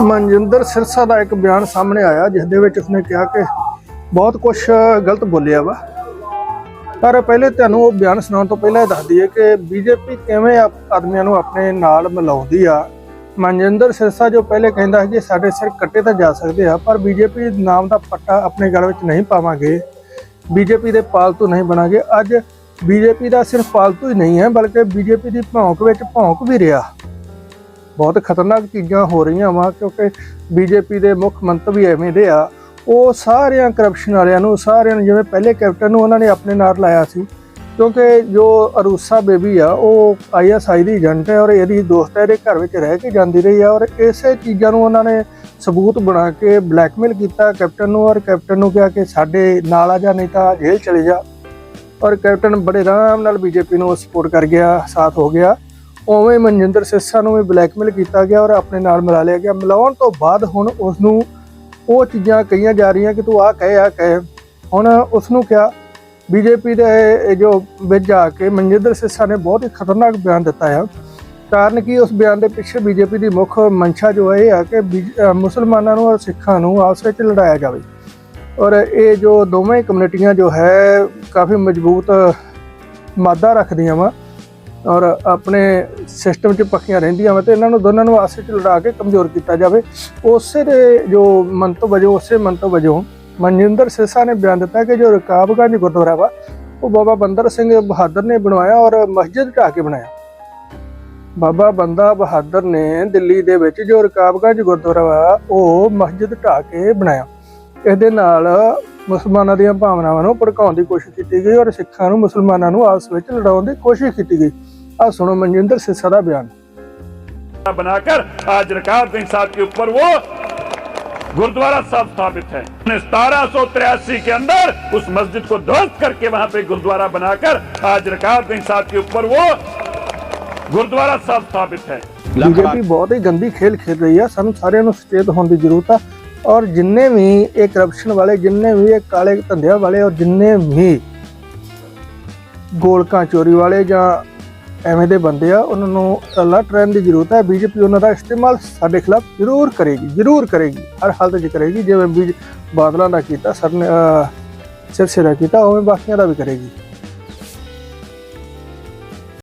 ਮਨਜਿੰਦਰ ਸਿਰਸਾ ਦਾ ਇੱਕ ਬਿਆਨ ਸਾਹਮਣੇ ਆਇਆ ਜਿਸ ਦੇ ਵਿੱਚ ਉਸਨੇ ਕਿਹਾ ਕਿ ਬਹੁਤ ਕੁਝ ਗਲਤ ਬੋਲਿਆ ਵਾ। ਪਰ ਪਹਿਲੇ ਤੁਹਾਨੂੰ ਉਹ ਬਿਆਨ ਸੁਣਾਉਣ ਤੋਂ ਪਹਿਲਾਂ ਇਹ ਦੱਸ ਦਈਏ ਕਿ ਬੀਜੇਪੀ ਕਿਵੇਂ ਆਪ- ਆਦਮੀਆਂ ਨੂੰ ਆਪਣੇ ਨਾਲ ਮਿਲਾਉਂਦੀ ਆ। ਮਨਜਿੰਦਰ ਸਿਰਸਾ ਜੋ ਪਹਿਲੇ ਕਹਿੰਦਾ ਸੀ ਕਿ ਸਾਡੇ ਸਿਰ ਕੱਟੇ ਤਾਂ ਜਾ ਸਕਦੇ ਆ, ਪਰ ਬੀਜੇਪੀ ਨਾਮ ਦਾ ਪੱਟਾ ਆਪਣੇ ਗਲ ਵਿੱਚ ਨਹੀਂ ਪਾਵਾਂਗੇ। ਬੀਜੇਪੀ ਦੇ ਪਾਲਤੂ ਨਹੀਂ ਬਣਾਂਗੇ। ਅੱਜ ਬੀਜੇਪੀ ਦਾ ਸਿਰਫ ਪਾਲਤੂ ਹੀ ਨਹੀਂ ਹੈ, ਬਲਕਿ ਬੀਜੇਪੀ ਦੀ ਭੌਂਕ ਵਿੱਚ ਭੌਂਕ ਵੀ ਰਿਹਾ। ਬਹੁਤ ਖਤਰਨਾਕ ਚੀਜ਼ਾਂ ਹੋ ਰਹੀਆਂ ਵਾ, ਕਿਉਂਕਿ ਬੀਜੇਪੀ ਦੇ ਮੁੱਖ ਮੰਤਰੀ ਐਵੇਂ ਦੇ ਆ, ਉਹ ਸਾਰਿਆਂ ਕਰਪਸ਼ਨ ਵਾਲਿਆਂ ਨੂੰ, ਸਾਰਿਆਂ ਨੂੰ ਜਿਵੇਂ ਪਹਿਲੇ ਕੈਪਟਨ ਨੂੰ ਉਹਨਾਂ ਨੇ ਆਪਣੇ ਨਾਲ ਲਾਇਆ ਸੀ, ਕਿਉਂਕਿ ਜੋ ਅਰੂਸਾ ਬੇਬੀ ਆ, ਉਹ ਆਈਐਸਆਈ ਦੀ ਏਜੰਟ ਹੈ ਔਰ ਇਹਦੀ ਦੋਸਤ ਹੈ, ਇਹਦੇ ਘਰ ਵਿੱਚ ਰਹਿ ਕੇ ਜਾਂਦੀ ਰਹੀ ਆ ਔਰ ਇਸੇ ਚੀਜ਼ਾਂ ਨੂੰ ਉਹਨਾਂ ਨੇ ਸਬੂਤ ਬਣਾ ਕੇ ਬਲੈਕਮੇਲ ਕੀਤਾ ਕੈਪਟਨ ਨੂੰ ਔਰ ਕੈਪਟਨ ਨੂੰ ਕਿਹਾ ਕਿ ਸਾਡੇ ਨਾਲ ਆ ਜਾ, ਨਹੀਂ ਤਾਂ ਜੇਲ੍ਹ ਚਲੇ ਜਾ। ਔਰ ਕੈਪਟਨ ਬੜੇ ਆਰਾਮ ਨਾਲ ਬੀਜੇਪੀ ਨੂੰ ਸਪੋਰਟ ਕਰ ਗਿਆ, ਸਾਥ ਹੋ ਗਿਆ। ਉਵੇਂ ਮਨਜਿੰਦਰ ਸਿਰਸਾ ਨੂੰ ਵੀ ਬਲੈਕਮੇਲ ਕੀਤਾ ਗਿਆ ਔਰ ਆਪਣੇ ਨਾਲ ਮਿਲਾ ਲਿਆ ਗਿਆ। ਮਿਲਾਉਣ ਤੋਂ ਬਾਅਦ ਹੁਣ ਉਸ ਨੂੰ ਉਹ ਚੀਜ਼ਾਂ ਕਹੀਆਂ ਜਾ ਰਹੀਆਂ ਕਿ ਤੂੰ ਆਹ ਕਹੇ, ਆ ਕਹੇ। ਹੁਣ ਉਸ ਨੂੰ ਕਿਹਾ ਬੀਜੇਪੀ ਦੇ ਜੋ ਵਿੱਚ ਆ ਕੇ ਮਨਜਿੰਦਰ ਸਿਰਸਾ ਨੇ ਬਹੁਤ ਹੀ ਖਤਰਨਾਕ ਬਿਆਨ ਦਿੱਤਾ ਆ। ਕਾਰਨ ਕਿ? ਉਸ ਬਿਆਨ ਦੇ ਪਿੱਛੇ ਬੀਜੇਪੀ ਦੀ ਮੁੱਖ ਮੰਸ਼ਾ ਜੋ ਹੈ ਇਹ ਆ ਕਿ ਬੀਜ- ਮੁਸਲਮਾਨਾਂ ਨੂੰ ਔਰ ਸਿੱਖਾਂ ਨੂੰ ਆਪਸ ਵਿੱਚ ਲੜਾਇਆ ਜਾਵੇ। ਔਰ ਇਹ ਜੋ ਦੋਵੇਂ ਕਮਿਊਨਿਟੀਆਂ ਜੋ ਹੈ, ਕਾਫੀ ਮਜ਼ਬੂਤ ਮਾਦਾ ਰੱਖਦੀਆਂ ਵਾ। ਔਰ ਆਪਣੇ ਸਿਸਟਮ 'ਚ ਪੱਕੀਆਂ ਰਹਿੰਦੀਆਂ ਵਾ ਤੇ ਇਹਨਾਂ ਨੂੰ ਦੋਨਾਂ ਨੂੰ ਆਪਸ ਵਿੱਚ ਲੜਾ ਕੇ ਕਮਜ਼ੋਰ ਕੀਤਾ ਜਾਵੇ। ਉਸੇ ਦੇ ਜੋ ਮੰਤਵ ਵਜੋਂ, ਉਸੇ ਮੰਤਵ ਵਜੋਂ ਮਨਜਿੰਦਰ ਸਿਰਸਾ ਨੇ ਬਿਆਨ ਦਿੱਤਾ ਕਿ ਜੋ ਰਕਾਬਗੰਜ ਗੁਰਦੁਆਰਾ ਵਾ, ਉਹ ਬਾਬਾ ਬੰਦਰ ਸਿੰਘ ਬਹਾਦਰ ਨੇ ਬਣਵਾਇਆ ਔਰ ਮਸਜਿਦ ਢਾਹ ਕੇ ਬਣਾਇਆ। ਬਾਬਾ ਬੰਦਾ ਬਹਾਦਰ ਨੇ ਦਿੱਲੀ ਦੇ ਵਿੱਚ ਜੋ ਰਕਾਬਗੰਜ ਗੁਰਦੁਆਰਾ ਵਾ, ਉਹ ਮਸਜਿਦ ਢਾਹ ਕੇ ਬਣਾਇਆ। ਇਹਦੇ ਨਾਲ ਮੁਸਲਮਾਨਾਂ ਦੀਆਂ ਭਾਵਨਾਵਾਂ ਨੂੰ ਭੜਕਾਉਣ ਦੀ ਕੋਸ਼ਿਸ਼ ਕੀਤੀ ਗਈ ਔਰ ਸਿੱਖਾਂ ਨੂੰ ਮੁਸਲਮਾਨਾਂ ਨੂੰ ਆਪਸ ਵਿੱਚ ਲੜਾਉਣ ਦੀ ਕੋਸ਼ਿਸ਼ ਕੀਤੀ ਗਈ। ਆ ਸੁਣੋ ਮਨਜਿੰਦਰ ਸਿਰਸਾ ਦਾ ਬਿਆਨ बनाकर आज रकाब गंज साहब के ऊपर वो गुरुद्वारा साहब स्थापित है सतारह सौ तिरासी के अंदर उस मस्जिद को ध्वस्त करके वहां पे गुरुद्वारा बनाकर आज रकाब गंज साहब के ऊपर वो गुरुद्वारा साहब स्थापित है ਬੀਜੇਪੀ ਬਹੁਤ ਹੀ ਗੰਦੀ ਖੇਲ ਖੇਡ ਰਹੀ ਆ ਸਾਨੂੰ ਸਾਰਿਆਂ ਨੂੰ ਸੁਚੇਤ ਹੋਣ ਦੀ ਜ਼ਰੂਰਤ ਆ ਔਰ ਜਿੰਨੇ ਵੀ ਇਹ ਕਰਪਸ਼ਨ ਵਾਲੇ ਜਿੰਨੇ ਵੀ ਇਹ ਕਾਲੇ ਧੰਦਿਆਂ ਵਾਲੇ ਔਰ ਜਿੰਨੇ ਵੀ ਗੋਲਕਾਂ ਚੋਰੀ ਵਾਲੇ ਜਾਂ ਐਵੇਂ ਦੇ ਬੰਦੇ ਆ ਉਹਨਾਂ ਨੂੰ ਅਲਰਟ ਰਹਿਣ ਦੀ ਜ਼ਰੂਰਤ ਹੈ। ਬੀਜੇਪੀ ਉਹਨਾਂ ਦਾ ਇਸਤੇਮਾਲ ਸਾਡੇ ਖਿਲਾਫ ਜ਼ਰੂਰ ਕਰੇਗੀ ਜ਼ਰੂਰ ਕਰੇਗੀ। ਹਰ ਹਾਲਤ 'ਚ ਕਰੇਗੀ ਜਿਵੇਂ ਬੀਜ ਬਾਦਲਾਂ ਦਾ ਕੀਤਾ ਸਰ ਨੇ ਅਹ, ਸਿਰਸੇ ਦਾ ਕੀਤਾ ਉਵੇਂ ਬਾਕੀਆਂ ਦਾ ਵੀ ਕਰੇਗੀ।